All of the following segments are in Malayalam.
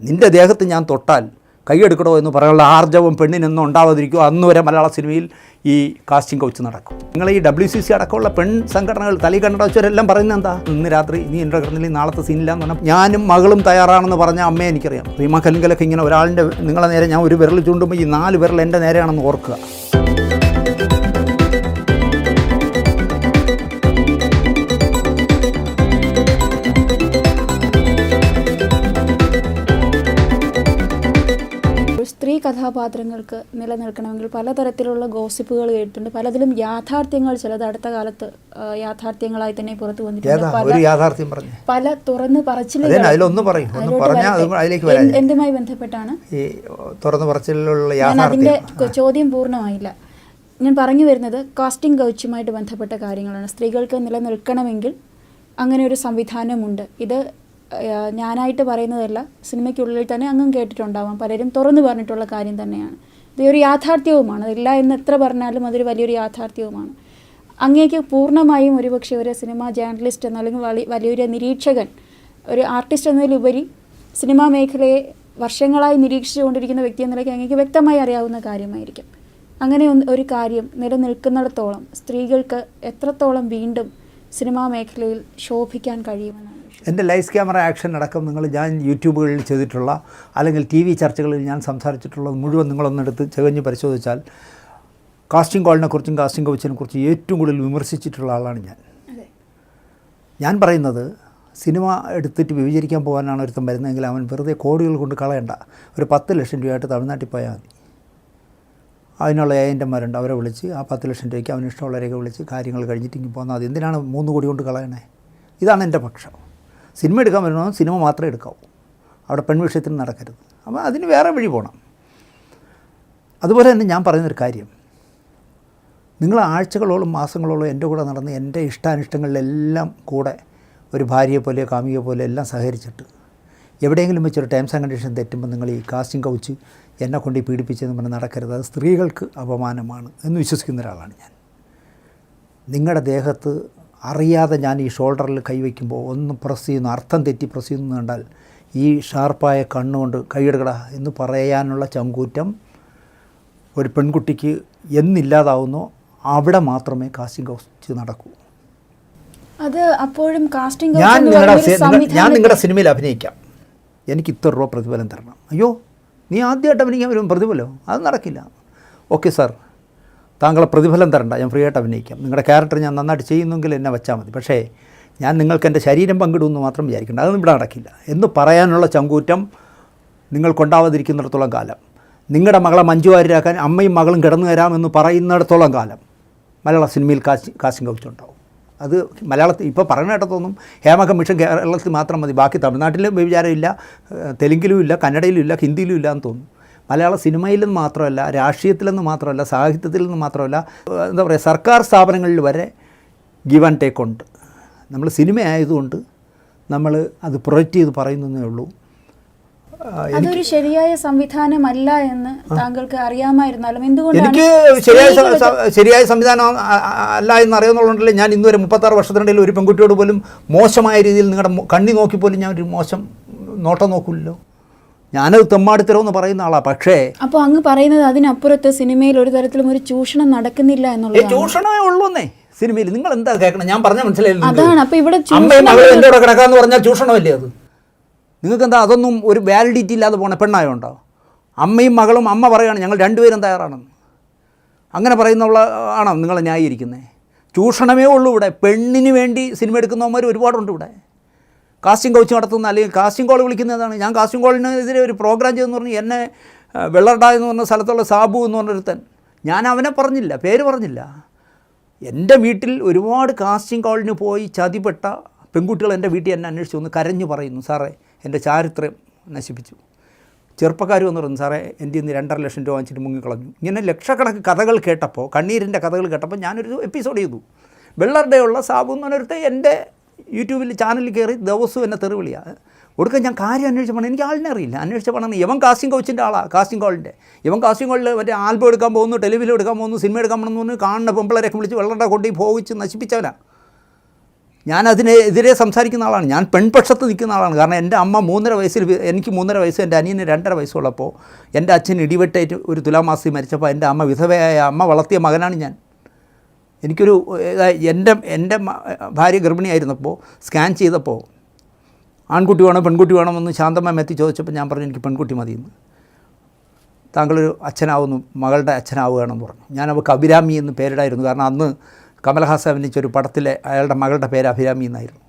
നിന്റെ ദേഹത്ത് ഞാൻ തൊട്ടാൽ കൈയെടുക്കണോ എന്ന് പറയാനുള്ള ആർജവം പെണ്ണിനൊന്നും ഉണ്ടാവാതിരിക്കുമോ അന്ന് വരെ മലയാള സിനിമയിൽ ഈ കാസ്റ്റിംഗ് കോച്ച് നടക്കും. നിങ്ങൾ ഈ ഡബ്ല്യു സി സി അടക്കമുള്ള പെൺ സംഘടനകൾ തലി കണ്ടട വെച്ചവരെല്ലാം പറയുന്നത് എന്താ? ഇന്ന് രാത്രി ഇനി എന്റെ കിടന്നില്ല നാളത്തെ സീനില്ല എന്ന് പറഞ്ഞാൽ ഞാനും മകളും തയ്യാറാണെന്ന് പറഞ്ഞ അമ്മയെ എനിക്കറിയാം. റീമ കലിങ്കലൊക്കെ ഇങ്ങനെ ഒരാളിന്റെ നിങ്ങളെ നേരെ ഞാൻ ഒരു വിരൽ ചൂണ്ടുമ്പോൾ ഈ നാല് വിരൽ എന്റെ നേരെയാണെന്ന് ഓർക്കുക. കഥാപാത്രങ്ങൾക്ക് നിലനിൽക്കണമെങ്കിൽ പലതരത്തിലുള്ള ഗോസിപ്പുകൾ കേട്ടിട്ടുണ്ട്. പലതിലും യാഥാർത്ഥ്യങ്ങൾ ചിലത് അടുത്ത കാലത്ത് യാഥാർത്ഥ്യങ്ങളായി തന്നെ പുറത്തു വന്നിട്ടുണ്ട്. പല തുറന്ന് പറച്ചിലുകൾ. എന്തുമായി ബന്ധപ്പെട്ടാണ്? ഈ തുറന്നു പറച്ചിലുള്ള അതിന്റെ ചോദ്യം പൂർണമായില്ല. ഞാൻ പറഞ്ഞു വരുന്നത് കാസ്റ്റിംഗ് കൗച്ചുമായിട്ട് ബന്ധപ്പെട്ട കാര്യങ്ങളാണ്. സ്ത്രീകൾക്ക് നിലനിൽക്കണമെങ്കിൽ അങ്ങനെ ഒരു സംവിധാനമുണ്ട്. ഇത് ഞാനായിട്ട് പറയുന്നതല്ല സിനിമയ്ക്കുള്ളിൽ തന്നെ അങ്ങും കേട്ടിട്ടുണ്ടാവാം. പലരും തുറന്നു പറഞ്ഞിട്ടുള്ള കാര്യം തന്നെയാണ്. ഇതൊരു യാഥാർത്ഥ്യവുമാണ്. അതില്ല എന്ന് എത്ര പറഞ്ഞാലും അതൊരു വലിയൊരു യാഥാർത്ഥ്യവുമാണ്. അങ്ങേക്ക് പൂർണമായും ഒരുപക്ഷെ ഒരു സിനിമാ ജേർണലിസ്റ്റ് എന്ന അല്ലെങ്കിൽ വലിയ വലിയൊരു നിരീക്ഷകൻ ഒരു ആർട്ടിസ്റ്റ് എന്നതിലുപരി സിനിമാ മേഖലയെ വർഷങ്ങളായി നിരീക്ഷിച്ചുകൊണ്ടിരിക്കുന്ന വ്യക്തി എന്ന നിലയ്ക്ക് അങ്ങേക്ക് വ്യക്തമായി അറിയാവുന്ന കാര്യമായിരിക്കും. അങ്ങനെ ഒരു കാര്യം നിലനിൽക്കുന്നിടത്തോളം സ്ത്രീകൾക്ക് എത്രത്തോളം വീണ്ടും സിനിമാ മേഖലയിൽ ശോഭിക്കാൻ കഴിയുമെന്നാണ്. എന്റെ ലൈസ് ക്യാമറ ആക്ഷൻ അടക്കം നിങ്ങൾ ഞാൻ യൂട്യൂബുകളിൽ ചെയ്തിട്ടുള്ള അല്ലെങ്കിൽ ടി വി ചർച്ചകളിൽ ഞാൻ സംസാരിച്ചിട്ടുള്ളത് മുഴുവൻ നിങ്ങളൊന്നെടുത്ത് ചകഞ്ഞ് പരിശോധിച്ചാൽ കാസ്റ്റിംഗ് കോളിനെ കുറിച്ചും കാസ്റ്റിംഗ് കോച്ചിനെക്കുറിച്ചും ഏറ്റവും കൂടുതൽ വിമർശിച്ചിട്ടുള്ള ആളാണ് ഞാൻ. ഞാൻ പറയുന്നത് സിനിമ എടുത്തിട്ട് വിഭജിക്കാൻ പോകാനാണ് ഒരുത്തൻ വരുന്നതെങ്കിൽ അവൻ വെറുതെ കോടികൾ കൊണ്ട് കളയണ്ട. ഒരു പത്ത് ലക്ഷം രൂപയായിട്ട് തമിഴ്നാട്ടിൽ പോയാൽ മതി. അതിനുള്ള ഏജന്റന്മാരുണ്ട് അവരെ വിളിച്ച് ആ പത്ത് ലക്ഷം രൂപയ്ക്ക് അവന് ഇഷ്ടമുള്ളവരെയൊക്കെ വിളിച്ച് കാര്യങ്ങൾ കഴിഞ്ഞിട്ട് ഇങ്ങനെ പോകുന്നത് അത് എന്തിനാണ് മൂന്ന് കോടി കൊണ്ട് കളയണേ? ഇതാണ് എന്റെ പക്ഷം. സിനിമ എടുക്കാൻ വരുന്നത് സിനിമ മാത്രമേ എടുക്കാവൂ. അവിടെ പെൺവിഷയത്തിന് നടക്കരുത്. അപ്പോൾ അതിന് വേറെ വഴി പോകണം അതുപോലെ തന്നെ ഞാൻ പറയുന്നൊരു കാര്യം. നിങ്ങൾ ആഴ്ചകളോളം മാസങ്ങളോളം എന്റെ കൂടെ നടന്ന് എന്റെ ഇഷ്ടാനിഷ്ടങ്ങളിലെല്ലാം കൂടെ ഒരു ഭാര്യയെ പോലെ കാമികയെ പോലെ എല്ലാം സഹകരിച്ചിട്ട് എവിടെയെങ്കിലും വെച്ചൊരു ടേംസ് ആൻഡ് കണ്ടീഷൻ തെറ്റുമ്പോൾ നിങ്ങൾ ഈ കാസ്റ്റിംഗ് കൗച്ച് എന്നെ കൊണ്ട് പീഡിപ്പിച്ചെന്ന് പറഞ്ഞ് നടക്കരുത്. അത് സ്ത്രീകൾക്ക് അപമാനമാണ് എന്ന് വിശ്വസിക്കുന്ന ഒരാളാണ് ഞാൻ. നിങ്ങളുടെ ദേഹത്ത് അറിയാതെ ഞാൻ ഈ ഷോൾഡറിൽ കൈവയ്ക്കുമ്പോൾ ഒന്ന് പ്രസ് ചെയ്യുന്നു അർത്ഥം തെറ്റി പ്രസ് ചെയ്യുന്നു കണ്ടാൽ ഈ ഷാർപ്പായ കണ്ണുകൊണ്ട് കൈയെടുക്കട എന്ന് പറയാനുള്ള ചങ്കൂറ്റം ഒരു പെൺകുട്ടിക്ക് എന്നില്ലാതാവുന്നു. അവിടെ മാത്രമേ കാസ്റ്റിംഗ് കൗച്ച് നടക്കൂ. അത് അപ്പോഴും കാസ്റ്റിംഗ് ഞാൻ നിങ്ങളുടെ ഞാൻ നിങ്ങളുടെ സിനിമയിൽ അഭിനയിക്കാം. എനിക്ക് ഇത്ര രൂപ പ്രതിഫലം തരണം. അയ്യോ നീ ആദ്യമായിട്ട് അഭിനയിക്കാൻ വരും പ്രതിഫലം? അത് നടക്കില്ല. Okay sir. താങ്കളെ പ്രതിഫലം തരണ്ട. ഞാൻ ഫ്രീ ആയിട്ട് അഭിനയിക്കാം. നിങ്ങളുടെ ക്യാരക്ടർ ഞാൻ നന്നായിട്ട് ചെയ്യുന്നെങ്കിൽ എന്നെ വെച്ചാൽ മതി. പക്ഷേ ഞാൻ നിങ്ങൾക്ക് എന്റെ ശരീരം പങ്കിടുമെന്ന് മാത്രം വിചാരിക്കേണ്ട. അതൊന്നും ഇവിടെ നടക്കില്ല. എന്ന് പറയാനുള്ള ചങ്കൂറ്റം നിങ്ങൾക്കുണ്ടാവാതിരിക്കുന്നിടത്തോളം കാലം. നിങ്ങളുടെ മകളെ മഞ്ജു വാര്യരാക്കാൻ അമ്മയും മകളും കിടന്നു തരാമെന്ന് പറയുന്നിടത്തോളം കാലം മലയാള സിനിമയിൽ കാശി കാശിങ് കൗച്ചുണ്ടാവും അത് മലയാളത്തിൽ ഇപ്പോൾ പറയുന്ന തോന്നും ഹേമ കമ്മീഷൻ കേരളത്തിൽ മാത്രം മതി. ബാക്കി തമിഴ്നാട്ടിലും വിചാരമില്ല തെലുങ്കിലും ഇല്ല കന്നഡയിലും ഇല്ല ഹിന്ദിയിലും ഇല്ല എന്ന് തോന്നുന്നു മലയാള സിനിമയിലെന്ന് മാത്രമല്ല രാഷ്ട്രീയത്തിലെന്ന് മാത്രമല്ല സാഹിത്യത്തിൽ നിന്ന് മാത്രമല്ല എന്താ പറയുക സർക്കാർ സ്ഥാപനങ്ങളിൽ വരെ ഗിവ് ആൻഡ് ടേക്ക് ഉണ്ട്. നമ്മൾ സിനിമ ആയതുകൊണ്ട് നമ്മൾ അത് പ്രൊജക്റ്റ് ചെയ്ത് പറയുന്നതേ ഉള്ളൂ. അതൊരു ശരിയായ സംവിധാനമല്ല എന്ന് താങ്കൾക്ക് അറിയാമായിരുന്നാലും എന്തുകൊണ്ട് എനിക്ക് ശരിയായ ശരിയായ സംവിധാനം അല്ല എന്ന് അറിയുന്നുള്ളതുകൊണ്ടല്ലേ ഞാൻ ഇന്നുവരെ മുപ്പത്താറ് വർഷത്തിനിടയിൽ ഒരു പെൺകുട്ടിയോട് പോലും മോശമായ രീതിയിൽ നിങ്ങളുടെ കണ്ണി നോക്കി പോലും ഞാൻ ഒരു മോശം നോട്ടം നോക്കില്ലല്ലോ ഞാനത് തെമ്മാടിത്തരമെന്ന് പറയുന്ന ആളാണ് പക്ഷേ അപ്പോൾ അങ്ങ് പറയുന്നത് അതിനപ്പുറത്ത് സിനിമയിൽ ഒരു തരത്തിലും ഒരു ചൂഷണം നടക്കുന്നില്ല എന്നുള്ളത് ചൂഷണമേ ഉള്ളൂന്നേ. സിനിമയിൽ നിങ്ങൾ എന്താ കേൾക്കണം? ഞാൻ പറഞ്ഞ മനസ്സിലായില്ല അതാണ്. അപ്പോൾ ഇവിടെ അമ്മയും ചൂഷണം മകളും എന്റെ കൂടെ കിടക്കാന്ന് പറഞ്ഞാൽ ചൂഷണമല്ലേ അത്? നിങ്ങൾക്ക് എന്താ അതൊന്നും ഒരു വാലിഡിറ്റി ഇല്ലാതെ പോണ? പെണ്ണായോണ്ടോ അമ്മയും മകളും അമ്മ പറയുകയാണ് ഞങ്ങൾ രണ്ടുപേരും തയ്യാറാണെന്ന്. അങ്ങനെ പറയുന്നുള്ള ആണോ നിങ്ങളെ ന്യായീകരിക്കുന്നത് ചൂഷണമേ ഉള്ളൂ ഇവിടെ. പെണ്ണിന് വേണ്ടി സിനിമ എടുക്കുന്നവന്മാർ ഒരുപാടുണ്ട് ഇവിടെ. കാസ്റ്റിംഗ് കോച്ച് നടത്തുന്ന അല്ലെങ്കിൽ കാസ്റ്റിംഗ് കോൾ വിളിക്കുന്നതാണ്. ഞാൻ കാസ്റ്റിംഗ് കോളിനെതിരെ ഒരു പ്രോഗ്രാം ചെയ്തെന്ന് പറഞ്ഞ് എന്നെ വെള്ളറട എന്ന് പറഞ്ഞ സ്ഥലത്തുള്ള സാബു എന്ന് പറഞ്ഞൊരുത്തൻ. ഞാൻ അവനെ പറഞ്ഞില്ല പേര് പറഞ്ഞില്ല. എന്റെ വീട്ടിൽ ഒരുപാട് കാസ്റ്റിംഗ് കോളിന് പോയി ചതിപ്പെട്ട പെൺകുട്ടികൾ എന്റെ വീട്ടിൽ എന്നെ അന്വേഷിച്ചു വന്ന് കരഞ്ഞു പറയുന്നു സാറേ എന്റെ ചാരിത്രം നശിപ്പിച്ചു. ചെറുപ്പക്കാർ വന്ന് പറഞ്ഞു സാറേ എന്റെ ഇന്ന് രണ്ടര ലക്ഷം രൂപ വാങ്ങിച്ചിട്ട് മുങ്ങിക്കളഞ്ഞു. ഇങ്ങനെ ലക്ഷക്കണക്ക് കഥകൾ കേട്ടപ്പോൾ കണ്ണീരിന്റെ കഥകൾ കേട്ടപ്പോൾ ഞാനൊരു എപ്പിസോഡ് ചെയ്തു. വെള്ളറുടെയുള്ള സാബു എന്ന് പറഞ്ഞൊരുത്തെ എന്റെ യൂട്യൂബിൽ ചാനലിൽ കയറി ദിവസവും എന്നെ തെറിവിളിയാണ് ഒടുക്കം ഞാൻ കാര്യം അന്വേഷിച്ച പണം എനിക്ക് ആളിനെ അറിയില്ല. അന്വേഷിച്ച പണം ഇവൻ കാസ്റ്റിംഗ് കോച്ചിന്റെ ആളാണ് കാസ്റ്റിംഗ് കോളിന്റെ ഇവൻ കാസ്റ്റിംഗ് കോളിൽ മറ്റേ ആൽബം എടുക്കാൻ പോകുന്നു ടെലിവിഷൻ എടുക്കാൻ പോകുന്നു സിനിമ എടുക്കാൻ പോകുന്നു എന്ന് കാണുന്ന പെമ്പിളരെയൊക്കെ വിളിച്ച് വെള്ളണ്ട കൊണ്ടി പോയിച്ച് നശിപ്പിച്ചവനാണ് ഞാൻ അതിനെതിരെ സംസാരിക്കുന്ന ആളാണ്. ഞാൻ പെൺപക്ഷത്ത് നിൽക്കുന്ന ആളാണ്. കാരണം എന്റെ അമ്മ മൂന്നര വയസ്സിൽ എനിക്ക് മൂന്നര വയസ്സ് എന്റെ അനിയന് രണ്ടര വയസ്സുള്ളപ്പോൾ എന്റെ അച്ഛൻ ഇടിവെട്ടേറ്റ് ഒരു തുലാമാസി മരിച്ചപ്പോൾ എന്റെ അമ്മ വിധവയായ അമ്മ വളർത്തിയ മകനാണ് ഞാൻ. എനിക്കൊരു എന്റെ എന്റെ ഭാര്യ ഗർഭിണിയായിരുന്നപ്പോൾ സ്കാൻ ചെയ്തപ്പോൾ ആൺകുട്ടി വേണോ പെൺകുട്ടി വേണമെന്ന് ശാന്തമായി എത്തി ചോദിച്ചപ്പോൾ ഞാൻ പറഞ്ഞു എനിക്ക് പെൺകുട്ടി മതിയെന്ന്. താങ്കളൊരു അച്ഛനാവുന്നു മകളുടെ അച്ഛനാവുകയാണെന്ന് പറഞ്ഞു. ഞാൻ അവൾക്ക് അഭിരാമി എന്ന് പേരിടായിരുന്നു. കാരണം അന്ന് കമൽഹാസൻ അഭിനയിച്ച ഒരു പടത്തിലെ അയാളുടെ മകളുടെ പേര് അഭിരാമി എന്നായിരുന്നു.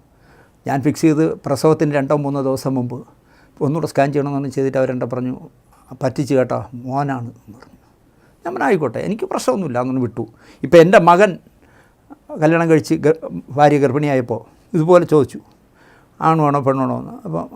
ഞാൻ ഫിക്സ് ചെയ്ത് പ്രസവത്തിന് രണ്ടോ മൂന്നോ ദിവസം മുമ്പ് ഒന്നുകൂടെ സ്കാൻ ചെയ്യണമെന്ന് ചെയ്തിട്ട് അവരെന്റെ പറഞ്ഞു പറ്റിച്ച് കേട്ടോ മോനാണ് എന്ന് പറഞ്ഞു. ആയിക്കോട്ടെ എനിക്ക് പ്രശ്നമൊന്നുമില്ല അങ്ങനെ വിട്ടു. ഇപ്പോൾ എന്റെ മകൻ കല്യാണം കഴിച്ച് ഭാര്യ ഗർഭിണിയായപ്പോൾ ഇതുപോലെ ചോദിച്ചു ആണു പെണ്ണാണോ എന്ന്. അപ്പോൾ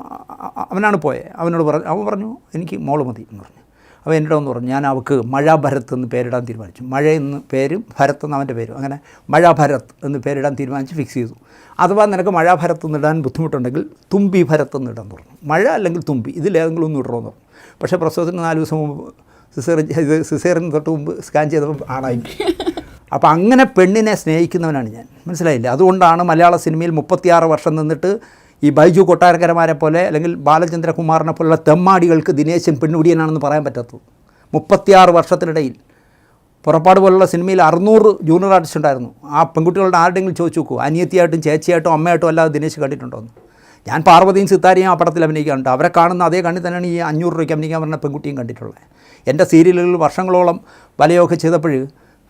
അവനാണ് പോയത് അവനോട് പറഞ്ഞു അവൻ പറഞ്ഞു എനിക്ക് മോൾ മതി എന്ന് പറഞ്ഞു. അപ്പോൾ എന്നോട് ഒന്ന് പറഞ്ഞു ഞാൻ അവൾക്ക് മഴ എന്ന് പേരിടാൻ തീരുമാനിച്ചു. മഴ എന്ന് പേരും ഭരത് എന്ന് അവന്റെ പേരും. അങ്ങനെ മഴ ഭരത് എന്ന് പേരിടാൻ തീരുമാനിച്ച് ഫിക്സ് ചെയ്തു. അഥവാ നിനക്ക് മഴ ഭരത് എന്നിടാൻ ബുദ്ധിമുട്ടുണ്ടെങ്കിൽ തുമ്പി ഭരത് എന്നിടാൻ തുടങ്ങും. മഴ അല്ലെങ്കിൽ തുമ്പി ഇതിലേതെങ്കിലും ഒന്ന് ഇടണമെന്ന് പറഞ്ഞു. പക്ഷേ പ്രസവത്തിന് നാല് ദിവസം മുമ്പ് സിസേറിൻ ഇത് സിസേറിന് തൊട്ട് മുമ്പ് സ്കാൻ ചെയ്തപ്പോൾ ആണായി. അപ്പോൾ അങ്ങനെ പെണ്ണിനെ സ്നേഹിക്കുന്നവനാണ് ഞാൻ. മനസ്സിലായില്ല? അതുകൊണ്ടാണ് മലയാള സിനിമയിൽ മുപ്പത്തിയാറ് വർഷം നിന്നിട്ട് ഈ ബൈജു കൊട്ടാരക്കരമാരെ പോലെ അല്ലെങ്കിൽ ബാലചന്ദ്രകുമാറിനെ പോലുള്ള തെമ്മാടികൾക്ക് ദിനേശൻ പെണ്ണുടിയനാണെന്ന് പറയാൻ പറ്റാത്തത്. മുപ്പത്തിയാറ് വർഷത്തിനിടയിൽ. പുറപ്പാട് പോലുള്ള സിനിമയിൽ അറുന്നൂറ് ജൂനിയർ ആർട്ടിസ്റ്റ് ഉണ്ടായിരുന്നു. ആ പെൺകുട്ടികളുടെ ആരുടെങ്കിലും ചോദിച്ചു നോക്കൂ. അനിയത്തിയായിട്ടും ചേച്ചിയായിട്ടും അമ്മയായിട്ടും അല്ലാതെ ദിനേശ് കണ്ടിട്ടുണ്ടോ എന്ന്. ഞാൻ പാർവതിയും സിത്താരയും ആ പടത്തിൽ അഭിനയിക്കാറുണ്ട്. അവരെ കാണുന്ന അതേ കണ്ണിൽ തന്നെയാണ് ഈ അഞ്ഞൂറ് രൂപയ്ക്ക് അഭിനയിക്കാൻ പറഞ്ഞ പെൺകുട്ടിയും കണ്ടിട്ടുള്ളത്. എന്റെ സീരിയലുകളിൽ വർഷങ്ങളോളം വലയൊക്കെ ചെയ്തപ്പോൾ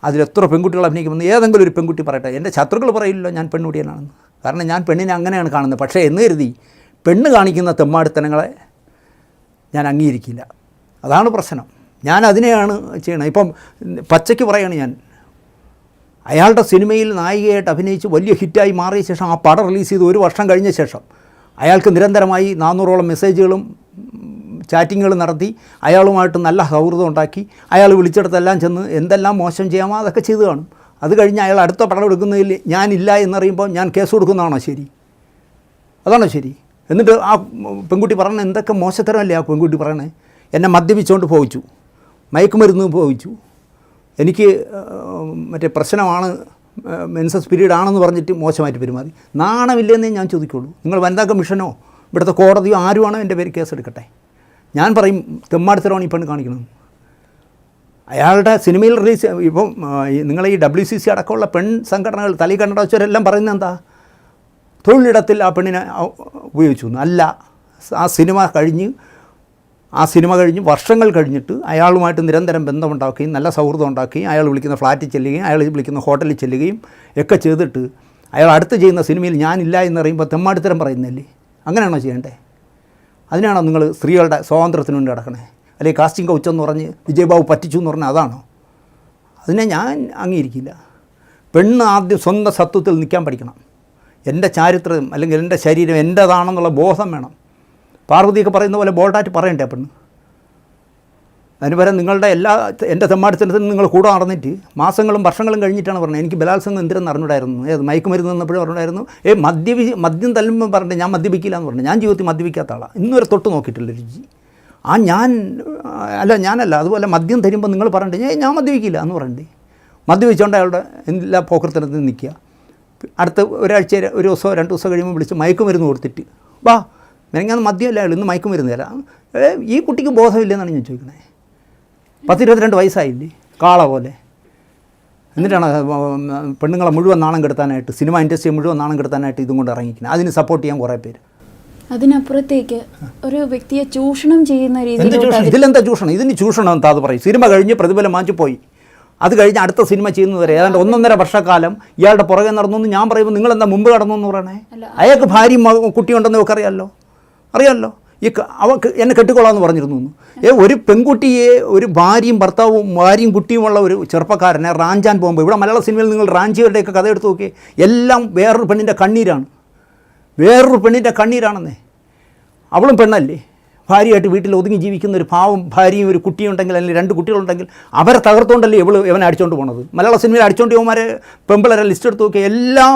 അതിലെത്ര പെൺകുട്ടികൾ അഭിനയിക്കുമെന്ന് ഏതെങ്കിലും ഒരു പെൺകുട്ടി പറയട്ടെ. എന്റെ ശത്രുക്കൾ പറയില്ലല്ലോ ഞാൻ പെണ്ണുടിയനാണെന്ന് കാരണം ഞാൻ പെണ്ണിനെ അങ്ങനെയാണ് കാണുന്നത്. പക്ഷേ എന്ന് കരുതി പെണ്ണ് കാണിക്കുന്ന തെമ്മാടിത്തനങ്ങളെ ഞാൻ അംഗീകരിക്കില്ല. അതാണ് പ്രശ്നം. ഞാൻ അതിനെയാണ് ചെയ്യണത്. ഇപ്പം പച്ചയ്ക്ക് പറയാണ് ഞാൻ അയാളുടെ സിനിമയിൽ നായികയായിട്ട് അഭിനയിച്ച് വലിയ ഹിറ്റായി മാറിയ ശേഷം ആ പടം റിലീസ് ചെയ്ത് ഒരു വർഷം കഴിഞ്ഞ ശേഷം അയാൾക്ക് നിരന്തരമായി നാനൂറോളം മെസ്സേജുകളും ചാറ്റിങ്ങുകൾ നടത്തി അയാളുമായിട്ട് നല്ല സൗഹൃദം ഉണ്ടാക്കി അയാൾ വിളിച്ചിടത്തെല്ലാം ചെന്ന് എന്തെല്ലാം മോശം ചെയ്യാമോ അതൊക്കെ ചെയ്തു കാണും. അത് കഴിഞ്ഞ് അയാൾ അടുത്ത പടം എടുക്കുന്നതിൽ ഞാനില്ല എന്നറിയുമ്പോൾ ഞാൻ കേസ് കൊടുക്കുന്നതാണോ ശരി? അതാണോ ശരി? എന്നിട്ട് ആ പെൺകുട്ടി പറഞ്ഞ എന്തൊക്കെ മോശത്തരമല്ലേ ആ പെൺകുട്ടി പറയണേ എന്നെ മദ്യപിച്ചുകൊണ്ട് പോവിച്ചു മയക്കുമരുന്ന് പോവിച്ചു എനിക്ക് മറ്റേ പ്രശ്നമാണ് മെൻസസ് പീരീഡ് ആണെന്ന് പറഞ്ഞിട്ട് മോശമായിട്ട് പെരുമാറി. നാണമില്ലെന്നേ ഞാൻ ചോദിക്കുള്ളൂ. നിങ്ങൾ വനിതാ കമ്മീഷനോ ഇവിടുത്തെ കോടതിയോ ആരുമാണോ എന്റെ പേര് കേസ് എടുക്കട്ടെ? ഞാൻ പറയും തെമ്മാടിത്തരമാണ് ഈ പെണ്ണ് കാണിക്കുന്നത്. അയാളുടെ സിനിമയിൽ റിലീസ് ഇപ്പം നിങ്ങൾ ഈ ഡബ്ല്യു സി സി അടക്കമുള്ള പെൺ സംഘടനകൾ തലി കണ്ടടച്ചവരെല്ലാം പറയുന്നത് എന്താ? തൊഴിലിടത്തിൽ ആ പെണ്ണിനെ ഉപയോഗിച്ചു. അല്ല ആ സിനിമ കഴിഞ്ഞ് ആ സിനിമ കഴിഞ്ഞ് വർഷങ്ങൾ കഴിഞ്ഞിട്ട് അയാളുമായിട്ട് നിരന്തരം ബന്ധമുണ്ടാക്കുകയും നല്ല സൗഹൃദം ഉണ്ടാക്കുകയും അയാൾ വിളിക്കുന്ന ഫ്ലാറ്റിൽ ചെല്ലുകയും അയാൾ വിളിക്കുന്ന ഹോട്ടലിൽ ചെല്ലുകയും ഒക്കെ ചെയ്തിട്ട് അയാൾ അടുത്ത് ചെയ്യുന്ന സിനിമയിൽ ഞാനില്ല എന്നറിയുമ്പോൾ തെമ്മാടിത്തരം പറയുന്നില്ലേ? അങ്ങനെയാണോ ചെയ്യേണ്ടേ അതിനാണോ നിങ്ങൾ സ്ത്രീകളുടെ സ്വാതന്ത്ര്യത്തിന് വേണ്ടി നടക്കണേ? അല്ലെങ്കിൽ കാസ്റ്റിംഗ് കൗച്ച് എന്ന് പറഞ്ഞ് വിജയബാബു പറ്റിച്ചു എന്ന് പറഞ്ഞാൽ അതാണോ? അതിനെ ഞാൻ അംഗീകരിക്കില്ല. പെണ്ണ് ആദ്യം സ്വന്തം സത്വത്തിൽ നിൽക്കാൻ പഠിക്കണം. എന്റെ ചാരിത്രം അല്ലെങ്കിൽ എന്റെ ശരീരം എന്റേതാണെന്നുള്ള ബോധം വേണം. പാർവതിയൊക്കെ പറയുന്ന പോലെ ബോൾഡായിട്ട് പറയണ്ടേ പെണ്ണ്? അതിന് പകരം നിങ്ങളുടെ എല്ലാ എന്റെ തെമ്മാടിത്തരത്തിന് നിങ്ങൾ കൂടെ നടന്നിട്ട് മാസങ്ങളും വർഷങ്ങളും കഴിഞ്ഞിട്ടാണ് പറഞ്ഞത്. എനിക്ക് ബലാത്സംഗം എന്തിനെന്ന് അറിഞ്ഞൂടായിരുന്നു. ഏത് മയക്കുമരുന്ന് എന്നപ്പോഴും അറിഞ്ഞൂടായിരുന്നു. ഏ മദ്യപി മദ്യം തല്ലുമ്പോൾ പറഞ്ഞിട്ട് ഞാൻ മദ്യപിക്കില്ല എന്ന് പറഞ്ഞു. ഞാൻ ജീവിതത്തിൽ മദ്യപിക്കാത്ത ആളാണ് ഇന്നുവരെ തൊട്ട് നോക്കിയിട്ടില്ല രുചി. ആ ഞാൻ അല്ല ഞാനല്ല. അതുപോലെ മദ്യം തരുമ്പോൾ നിങ്ങൾ പറഞ്ഞിട്ട് ഏ ഞാൻ മദ്യപിക്കില്ല എന്ന് പറഞ്ഞിട്ട് മദ്യപിച്ചുകൊണ്ട് അയാളുടെ എല്ലാ പോക്കൃത്തനത്തിൽ നിൽക്കുക. അടുത്ത ഒരാഴ്ച ഒരു ദിവസമോ രണ്ട് ദിവസം കഴിയുമ്പോൾ വിളിച്ച് മയക്കുമരുന്ന് കൊടുത്തിട്ട് വാ. മെനങ്ങാന്ന് മദ്യമല്ല അയാൾ ഇന്ന് മയക്കും വരുന്നില്ല ഈ കുട്ടിക്ക് ബോധമില്ലെന്നാണ് ഞാൻ ചോദിക്കുന്നത്. പത്തിരുപത്തിരണ്ട് വയസ്സായില്ലേ? കാള പോലെ. എന്നിട്ടാണ് പെണ്ണുങ്ങളെ മുഴുവൻ നാണം കെടുത്താനായിട്ട് സിനിമ ഇൻഡസ്ട്രിയെ മുഴുവൻ നാണം കെടുത്താനായിട്ട് ഇതും കൊണ്ട് ഇറങ്ങിക്കുന്നത് അതിന് സപ്പോർട്ട് ചെയ്യാൻ കുറേ പേര്. അതിനപ്പുറത്തേക്ക് ഒരു വ്യക്തിയെ ചൂഷണം ചെയ്യുന്ന രീതിയിൽ ഇതിലെന്താ ചൂഷണം? ഇതിന് ചൂഷണം എന്താ അത് പറയും? സിനിമ കഴിഞ്ഞ് പ്രതിഫലം മാറ്റി പോയി. അത് കഴിഞ്ഞ് അടുത്ത സിനിമ ചെയ്യുന്നവരെ ഏതാണ്ട് ഒന്നൊന്നര വർഷക്കാലം ഇയാളുടെ പുറകെ നടന്നു എന്ന് ഞാൻ പറയുമ്പോൾ നിങ്ങൾ എന്താ മുമ്പ് കടന്നു എന്ന് പറയണേ? അയാൾക്ക് ഭാര്യയും കുട്ടിയുണ്ടെന്ന് ഒക്കെ അറിയാമല്ലോ അറിയാമല്ലോ ഈ അവ എന്നെ കെട്ടിക്കൊള്ളാമെന്ന് പറഞ്ഞിരുന്നു ഏ ഒരു പെൺകുട്ടിയെ ഒരു ഭാര്യയും ഭർത്താവും ഭാര്യയും കുട്ടിയുമുള്ള ഒരു ചെറുപ്പക്കാരനെ റാഞ്ചാൻ പോകുമ്പോൾ ഇവിടെ മലയാള സിനിമയിൽ നിങ്ങൾ റാഞ്ചികളുടെയൊക്കെ കഥ എടുത്ത് നോക്കി എല്ലാം വേറൊരു പെണ്ണിന്റെ കണ്ണീരാണ്. വേറൊരു പെണ്ണിന്റെ കണ്ണീരാണെന്നേ. അവളും പെണ്ണല്ലേ? ഭാര്യയായിട്ട് വീട്ടിൽ ഒതുങ്ങി ജീവിക്കുന്ന ഒരു പാവം ഭാര്യയും ഒരു കുട്ടിയുണ്ടെങ്കിൽ അല്ലെങ്കിൽ രണ്ട് കുട്ടികളുണ്ടെങ്കിൽ അവരെ തകർത്തുകൊണ്ടല്ലേ ഇവൾ ഇവനെ അടിച്ചുകൊണ്ട് പോണത്? മലയാള സിനിമയിൽ അടിച്ചുകൊണ്ട് പോകുമാരെ പെമ്പിളരെ ലിസ്റ്റ് എടുത്ത് നോക്കിയാൽ എല്ലാ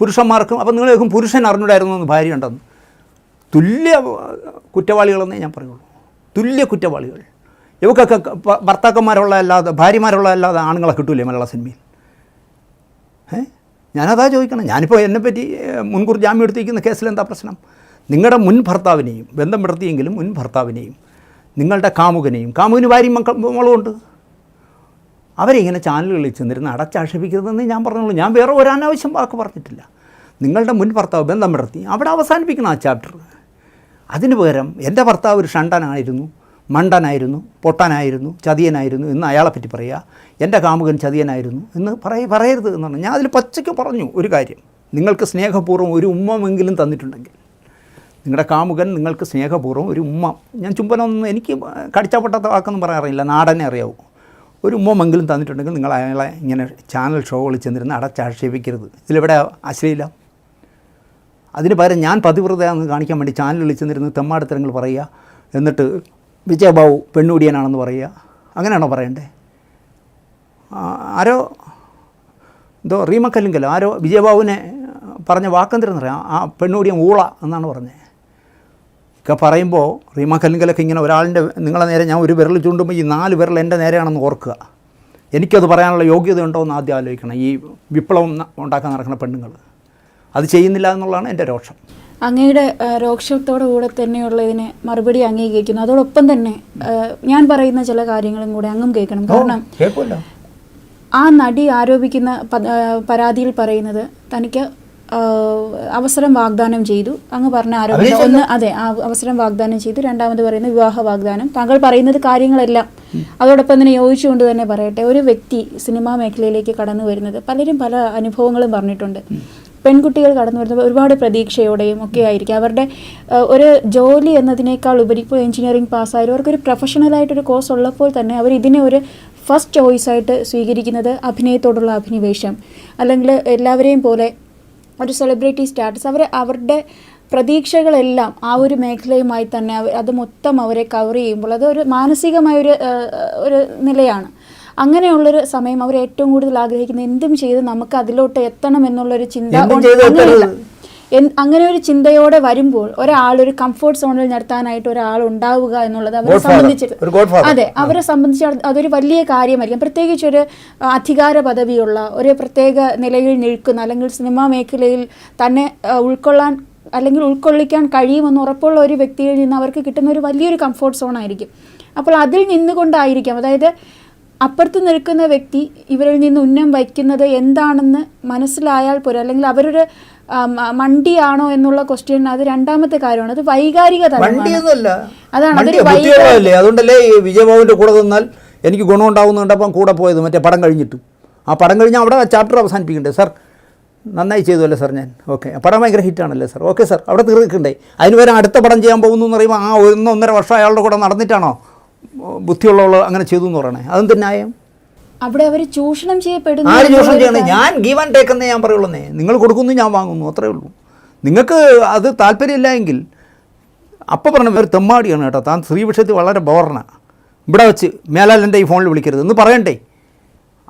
പുരുഷന്മാർക്കും അപ്പം നിങ്ങൾ പുരുഷൻ അറിഞ്ഞൂടായിരുന്നു എന്ന് ഭാര്യ ഉണ്ടെന്ന്? തുല്യ കുറ്റവാളികളെന്നേ ഞാൻ പറയുള്ളൂ. തുല്യ കുറ്റവാളികൾ. ഇവക്കൊക്കെ ഭർത്താക്കന്മാരുള്ള അല്ലാതെ ഭാര്യമാരുള്ള അല്ലാതെ ആണുങ്ങളെ കിട്ടൂലേ മലയാള സിനിമയിൽ? ഏ ഞാനതാ ചോദിക്കണം. ഞാനിപ്പോൾ എന്നെപ്പറ്റി മുൻകൂർ ജാമ്യം എടുത്തിരിക്കുന്ന കേസിൽ എന്താ പ്രശ്നം? നിങ്ങളുടെ മുൻ ഭർത്താവിനെയും ബന്ധം പെടുത്തിയെങ്കിലും മുൻ ഭർത്താവിനെയും നിങ്ങളുടെ കാമുകനെയും കാമുകന് ഭാര്യയും മക്കൾ മോളുമുണ്ട് അവരെ ഇങ്ങനെ ചാനലുകളിൽ ചെന്നിരുന്ന് അടച്ചാക്ഷേപിക്കരുതെന്ന് ഞാൻ പറഞ്ഞുള്ളൂ. ഞാൻ വേറെ ഒരു അനാവശ്യം വാക്ക് പറഞ്ഞിട്ടില്ല. നിങ്ങളുടെ മുൻ ഭർത്താവ് ബന്ധം പെടുത്തി അവിടെ അവസാനിപ്പിക്കണം ആ ചാപ്റ്റർ. അതിന് പകരം എന്റെ ഭർത്താവ് ഒരു ഷണ്ടനായിരുന്നു മണ്ടനായിരുന്നു പൊട്ടനായിരുന്നു ചതിയനായിരുന്നു എന്ന് അയാളെപ്പറ്റി പറയുക എന്റെ കാമുകൻ ചതിയനായിരുന്നു എന്ന് പറയ പറയരുത് എന്നാണ് ഞാൻ അതിൽ പച്ചയ്ക്ക് പറഞ്ഞു ഒരു കാര്യം. നിങ്ങൾക്ക് സ്നേഹപൂർവം ഒരു ഉമ്മമെങ്കിലും തന്നിട്ടുണ്ടെങ്കിൽ. നിങ്ങളുടെ കാമുകൻ നിങ്ങൾക്ക് സ്നേഹപൂർവം ഒരു ഉമ്മ. ഞാൻ ചുംബനമൊന്നും എനിക്ക് കടിച്ചപ്പെട്ട വാക്കൊന്നും പറയാൻ അറിയില്ല നാടനെ അറിയാവൂ. ഒരു ഉമ്മമെങ്കിലും തന്നിട്ടുണ്ടെങ്കിൽ നിങ്ങൾ അയാളെ ഇങ്ങനെ ചാനൽ ഷോകളിൽ ചെന്നിരുന്ന് അടച്ചാക്ഷേപിക്കരുത്. ഇതിലിവിടെ അശ്ലീലം? അതിന് പകരം ഞാൻ പതിവ്രതയാണെന്ന് കാണിക്കാൻ വേണ്ടി ചാനലുകളിൽ ചെന്നിരുന്ന് തെമ്മാടത്തരങ്ങൾ പറയുക. എന്നിട്ട് വിജയബാബു പെണ്ണുടിയനാണെന്ന് പറയുക. അങ്ങനെയാണോ പറയണ്ടേ? ആരോ എന്തോ റീമക്കല്ലിങ്കല്ലോ ആരോ വിജയബാബുവിനെ പറഞ്ഞ വാക്കെന്തിരുന്നറിയാം ആ പെണ്ണുടിയൻ ഊള എന്നാണ് പറഞ്ഞത് ഒക്കെ പറയുമ്പോൾ റീമ കല്ലിങ്കലൊക്കെ ഇങ്ങനെ ഒരാളിന്റെ നിങ്ങളെ നേരെ ഞാൻ ഒരു വിരൽ ചൂണ്ടുമ്പോൾ ഈ നാല് വിരൽ എന്റെ നേരെയാണെന്ന് ഓർക്കുക. എനിക്കത് പറയാനുള്ള യോഗ്യത ഉണ്ടോ എന്ന് ആദ്യം ആലോചിക്കണം. ഈ വിപ്ലവം ഉണ്ടാക്കാൻ നടക്കുന്ന പെണ്ണുങ്ങൾ. അത് ചെയ്യുന്നില്ല എന്നുള്ളതാണ് എന്റെ രോക്ഷം അങ്ങയുടെ രോക്ഷത്തോടു കൂടെ തന്നെയുള്ള ഇതിനെ മറുപടി അംഗീകരിക്കുന്നു. അതോടൊപ്പം തന്നെ ഞാൻ പറയുന്ന ചില കാര്യങ്ങളും കൂടെ അങ്ങും കേൾക്കണം. കാരണം ആ നടി ആരോപിക്കുന്ന പരാതിയിൽ പറയുന്നത് തനിക്ക് അവസരം വാഗ്ദാനം ചെയ്തു. അങ്ങ് പറഞ്ഞ ആരോപണം. ഒന്ന് അതെ ആ അവസരം വാഗ്ദാനം ചെയ്തു. രണ്ടാമത് പറയുന്നത് വിവാഹ വാഗ്ദാനം. താങ്കൾ പറയുന്നത് കാര്യങ്ങളെല്ലാം. അതോടൊപ്പം തന്നെ യോജിച്ചുകൊണ്ട് തന്നെ പറയട്ടെ ഒരു വ്യക്തി സിനിമാ മേഖലയിലേക്ക് കടന്നു വരുന്നത് പലരും പല അനുഭവങ്ങളും പറഞ്ഞിട്ടുണ്ട്. പെൺകുട്ടികൾ കടന്നു വരുന്നത് ഒരുപാട് പ്രതീക്ഷയോടെയും ഒക്കെ ആയിരിക്കും. അവരുടെ ഒരു ജോലി എന്നതിനേക്കാൾ ഉപരി ഇപ്പോൾ എഞ്ചിനീയറിംഗ് പാസ്സായാലും അവർക്കൊരു പ്രൊഫഷണലായിട്ടൊരു കോഴ്സ് ഉള്ളപ്പോൾ തന്നെ അവർ ഇതിനെ ഒരു ഫസ്റ്റ് ചോയ്സ് ആയിട്ട് സ്വീകരിക്കുന്നത് അഭിനയത്തോടുള്ള അഭിനിവേശം. അല്ലെങ്കിൽ എല്ലാവരെയും പോലെ ഒരു സെലിബ്രിറ്റി സ്റ്റാറ്റസ്. അവർ അവരുടെ പ്രതീക്ഷകളെല്ലാം ആ ഒരു മേഖലയുമായി തന്നെ അത് മൊത്തം അവരെ കവർ ചെയ്യുമ്പോൾ അത് ഒരു മാനസികമായൊരു ഒരു നിലയാണ്. അങ്ങനെയുള്ളൊരു സമയം അവർ ഏറ്റവും കൂടുതൽ ആഗ്രഹിക്കുന്നത് എന്തും ചെയ്ത് നമുക്ക് അതിലോട്ട് എത്തണം എന്നുള്ളൊരു ചിന്ത അങ്ങനെ ഒരു ചിന്തയോടെ വരുമ്പോൾ ഒരാൾ ഒരു കംഫോർട്ട് സോണിൽ നടത്താനായിട്ട് ഒരാൾ ഉണ്ടാവുക എന്നുള്ളത് അവരെ. സംബന്ധിച്ചിട്ട്. അതെ അവരെ സംബന്ധിച്ച് അത് അതൊരു വലിയ കാര്യമായിരിക്കും. പ്രത്യേകിച്ച് ഒരു അധികാര പദവിയുള്ള ഒരു പ്രത്യേക നിലയിൽ നിൽക്കുന്ന അല്ലെങ്കിൽ സിനിമാ മേഖലയിൽ തന്നെ ഉൾക്കൊള്ളാൻ അല്ലെങ്കിൽ ഉൾക്കൊള്ളിക്കാൻ കഴിയുമെന്ന് ഉറപ്പുള്ള ഒരു വ്യക്തിയിൽ നിന്ന് അവർക്ക് കിട്ടുന്ന ഒരു വലിയൊരു കംഫോർട്ട് സോൺ ആയിരിക്കും. അപ്പോൾ അതിൽ നിന്നുകൊണ്ടായിരിക്കാം. അതായത് അപ്പുറത്ത് നിൽക്കുന്ന വ്യക്തി ഇവരിൽ നിന്ന് ഉന്നം വയ്ക്കുന്നത് എന്താണെന്ന് മനസ്സിലായാൽ പോരാ. അല്ലെങ്കിൽ അവരൊരു മണ്ടിയാണോ എന്നുള്ള ക്വസ്റ്റ്യൻ അത് രണ്ടാമത്തെ കാര്യമാണ്. അത് വൈകാരിക തലമാണ്. അതാണ് അതുകൊണ്ടല്ലേ ഈ കൂടെ നിന്നാൽ എനിക്ക് ഗുണമുണ്ടാവുന്ന കണ്ടപ്പം കൂടെ പോയത് മറ്റേ പടം കഴിഞ്ഞിട്ട്. ആ പടം കഴിഞ്ഞാൽ അവിടെ ചാപ്റ്റർ അവസാനിപ്പിക്കണ്ടേ? സാർ നന്നായി ചെയ്തു അല്ലേ സാർ ഞാൻ ഓക്കെ പടം ഭയങ്കര ഹിറ്റാണല്ലേ സാർ ഓക്കെ സാർ അവിടെ തീർക്കണ്ടേ? അതിന് വരെ അടുത്ത പടം ചെയ്യാൻ പോകുന്നു എന്ന് പറയുമ്പോൾ ആ ഒന്ന് ഒന്നര വർഷം അയാളുടെ കൂടെ നടന്നിട്ടാണോ? ബുദ്ധിയുള്ളവൾ അങ്ങനെ ചെയ്തു എന്ന് പറയണേ. അതെന്ത് ന്യായം? അവിടെ അവർ ചൂഷണം ചെയ്യപ്പെടുന്നു ആര് ചൂഷണം ചെയ്യണേ ഞാൻ ഗീവ് ആൻഡ് ടേക്ക് എന്നേ ഞാൻ പറയുള്ളൂന്നേ. നിങ്ങൾ കൊടുക്കുന്നു ഞാൻ വാങ്ങുന്നു. അത്രേ ഉള്ളൂ. നിങ്ങൾക്ക് അത് താല്പര്യമില്ല എങ്കിൽ അപ്പോൾ പറഞ്ഞ ഒരു തെമ്മാടിയാണ് കേട്ടോ. താൻ സ്ത്രീ വിഷയത്തിൽ വളരെ ബോർണ ഇവിടെ വെച്ച് മേലാൽ എന്റെ ഈ ഫോണിൽ വിളിക്കരുത്. എന്ന് പറയണ്ടേ?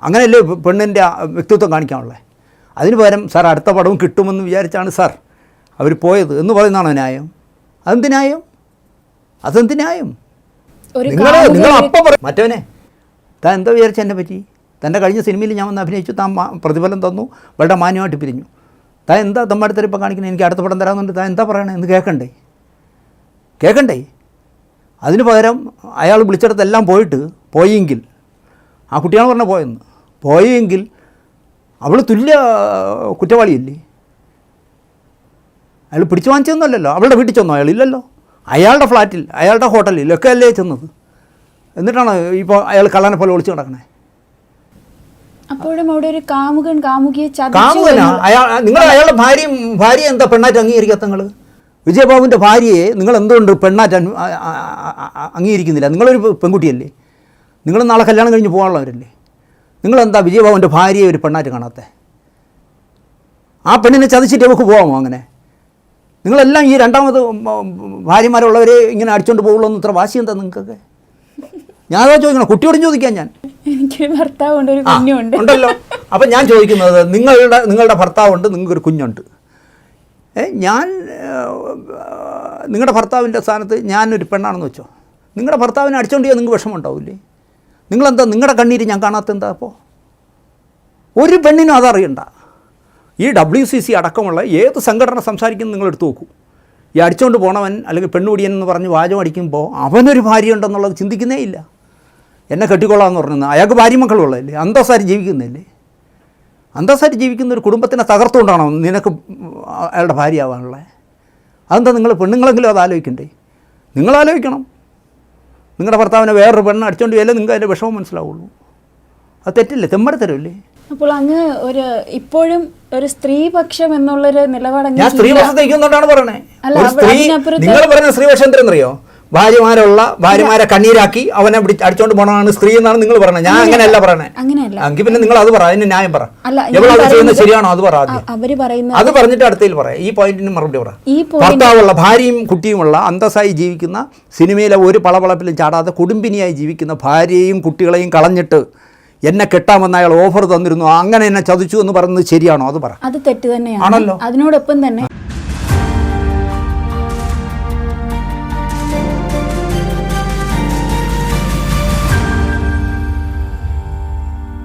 അങ്ങനെയല്ലേ പെണ്ണിന്റെ വ്യക്തിത്വം കാണിക്കാനുള്ളത് അതിന് പകരം സാർ അടുത്ത പടവും കിട്ടുമെന്ന് വിചാരിച്ചാണ് സാർ അവർ പോയത്. എന്ന് പറയുന്നതാണോ ന്യായം? അതെന്ത് ന്യായം? അതെന്ത് ന്യായം? നിങ്ങൾ കാമുകനെ- നിങ്ങൾ അപ്പം പറയും മറ്റവനെ. താൻ എന്താ വിചാരിച്ച എന്നെ പറ്റി? തന്റെ കഴിഞ്ഞ സിനിമയിൽ ഞാൻ വന്ന് അഭിനയിച്ചു താൻ പ്രതിഫലം തന്നു വളരെ മാന്യമായിട്ട് പിരിഞ്ഞു. താൻ എന്താ തമ്മാടിത്തരം ഇപ്പം കാണിക്കുന്നത്? എനിക്ക് അടുത്ത പടം തരാമെന്നുണ്ട്. താൻ എന്താ പറയണേ? എന്ന് കേൾക്കണ്ടേ? കേൾക്കണ്ടേ? അതിന് പകരം അയാൾ വിളിച്ചിടത്തെല്ലാം പോയിട്ട് പോയെങ്കിൽ ആ കുട്ടിയാണ് പറഞ്ഞ പോയെന്ന്. പോയെങ്കിൽ അവൾ തുല്യ കുറ്റവാളിയല്ലേ? അയാൾ പിടിച്ചു വാങ്ങിച്ചൊന്നുമല്ലല്ലോ അവളുടെ വീട്ടിൽ ചെന്നോ? അയാൾ ഇല്ലല്ലോ. അയാളുടെ ഫ്ലാറ്റിൽ അയാളുടെ ഹോട്ടലിൽ ഒക്കെ അല്ലേ ചെന്നത്? എന്നിട്ടാണ് ഇപ്പോൾ അയാൾ കള്ളനെ പോലെ ഒളിച്ചു നടക്കണേ. അപ്പോഴും അവിടെ ഒരു കാമുകൻ കാമുകിയെ കാമുകനാ? അയാൾ നിങ്ങൾ അയാളുടെ ഭാര്യയും ഭാര്യ എന്താ പെണ്ണായിട്ട് അംഗീകരിക്കാത്ത നിങ്ങൾ വിജയബാബുവിന്റെ ഭാര്യയെ നിങ്ങൾ എന്തുകൊണ്ട് പെണ്ണായിട്ട് ആ- അംഗീകരിക്കുന്നില്ല? നിങ്ങളൊരു പെൺകുട്ടിയല്ലേ? നിങ്ങൾ നാളെ കല്യാണം കഴിഞ്ഞ് പോകാനുള്ളവരല്ലേ? നിങ്ങളെന്താ വിജയബാബുവിന്റെ ഭാര്യയെ ഒരു പെണ്ണായിട്ട് കാണാത്തേ? ആ പെണ്ണിനെ ചതിച്ചിട്ട് നമുക്ക് പോകാമോ അങ്ങനെ? നിങ്ങളെല്ലാം ഈ രണ്ടാമത് ഭാര്യമാരുള്ളവരെ ഇങ്ങനെ അടിച്ചുകൊണ്ട് പോകുള്ളൂ എന്ന് ഇത്ര വാശി എന്താ നിങ്ങൾക്കൊക്കെ? ഞാനതാ ചോദിക്കണം കുട്ടിയോടും ചോദിക്കാം ഞാൻ. എനിക്ക് ഭർത്താവുണ്ട് ഒരു ആ, കുഞ്ഞുണ്ട്. ഉണ്ടല്ലോ. അപ്പം ഞാൻ ചോദിക്കുന്നത് നിങ്ങളുടെ നിങ്ങളുടെ ഭർത്താവുണ്ട് നിങ്ങൾക്കൊരു കുഞ്ഞുണ്ട്. ഏ ഞാൻ നിങ്ങളുടെ ഭർത്താവിന്റെ സ്ഥാനത്ത് ഞാനൊരു പെണ്ണാണെന്ന് വെച്ചോ. നിങ്ങളുടെ ഭർത്താവിനെ അടിച്ചോണ്ട് ചെയ്യാൻ നിങ്ങൾക്ക് വിഷമം ഉണ്ടാവില്ലേ നിങ്ങളെന്താ നിങ്ങളുടെ കണ്ണീര് ഞാൻ കാണാത്ത എന്താ അപ്പോൾ ഒരു പെണ്ണിനും അതറിയണ്ട. ഈ ഡബ്ല്യു സി സി അടക്കമുള്ള ഏത് സംഘടന സംസാരിക്കുന്നത് നിങ്ങൾ എടുത്തു നോക്കൂ. ഈ അടിച്ചുകൊണ്ട് പോണവൻ അല്ലെങ്കിൽ പെണ്ണുപിടിയൻ എന്ന് പറഞ്ഞ് വാചകം അടിക്കുമ്പോൾ അവനൊരു ഭാര്യ ഉണ്ടെന്നുള്ളത് ചിന്തിക്കുന്നേ ഇല്ല. എന്നെ കെട്ടിക്കൊള്ളാമെന്ന് പറഞ്ഞത് അയാൾക്ക് ഭാര്യ മക്കളുള്ളതല്ലേ അന്തസ്സാരി ജീവിക്കുന്നില്ലേ അന്തസ്സാരി ജീവിക്കുന്ന ഒരു കുടുംബത്തിനെ തകർത്തുകൊണ്ടാണോ നിനക്ക് അയാളുടെ ഭാര്യ ആവാനുള്ളത് അതെന്താ നിങ്ങൾ പെണ്ണുങ്ങളെങ്കിലും അത് ആലോചിക്കണ്ടേ? നിങ്ങൾ ആലോചിക്കണം. നിങ്ങളുടെ ഭർത്താവിനെ വേറൊരു പെണ്ണ് അടിച്ചുകൊണ്ട് പോയാലേ നിങ്ങൾക്ക് അതിന്റെ വിഷമം മനസ്സിലാവുള്ളൂ. അത് തെറ്റില്ലേ? തെമ്മടത്തരല്ലേ അപ്പോൾ അങ്ങ് ഒരു ഇപ്പോഴും ഒരു സ്ത്രീപക്ഷം എന്നുള്ളൊരു നിലപാട് ഞാൻ. സ്ത്രീപക്ഷം പറയണേ. സ്ത്രീ നിങ്ങൾ പറയുന്ന സ്ത്രീപക്ഷം എന്തെന്നറിയോ? ഭാര്യമാരുള്ള ഭാര്യമാരെ കണ്ണീരാക്കി അവനെ അടിച്ചോണ്ട് പോണതാണ് സ്ത്രീ എന്നാണ് നിങ്ങൾ പറയുന്നത് ഞാൻ അങ്ങനെയല്ല. പറയണേ. അങ്ങനെയല്ല. എങ്കിൽ പിന്നെ നിങ്ങൾ അത് പറ അതിന് ന്യായം പറ. എവിടെ ചെയ്യുന്നത് ശരിയാണോ അത് പറ അവർ പറയുന്നത് അത് പറഞ്ഞിട്ട് അടുത്തതിൽ പറയാം ഈ പോയിന്റിന് മറുപടി പറ. ഭർത്താവുള്ള ഭാര്യയും കുട്ടിയുമുള്ള അന്തസ്സായി ജീവിക്കുന്ന സിനിമയിലെ ഒരു പളവളപ്പിലും ചാടാതെ കുടുംബിനിയായി ജീവിക്കുന്ന ഭാര്യയും കുട്ടികളെയും കളഞ്ഞിട്ട് എന്നെ കെട്ടാമെന്ന് അയാൾ ഓഫർ തന്നിരുന്നു അങ്ങനെ എന്നെ ചതിച്ചു എന്ന് പറയുന്നത് ശരിയാണോ? അത് പറ. അത് തെറ്റ് തന്നെയാണ്. അതിനോടൊപ്പം തന്നെ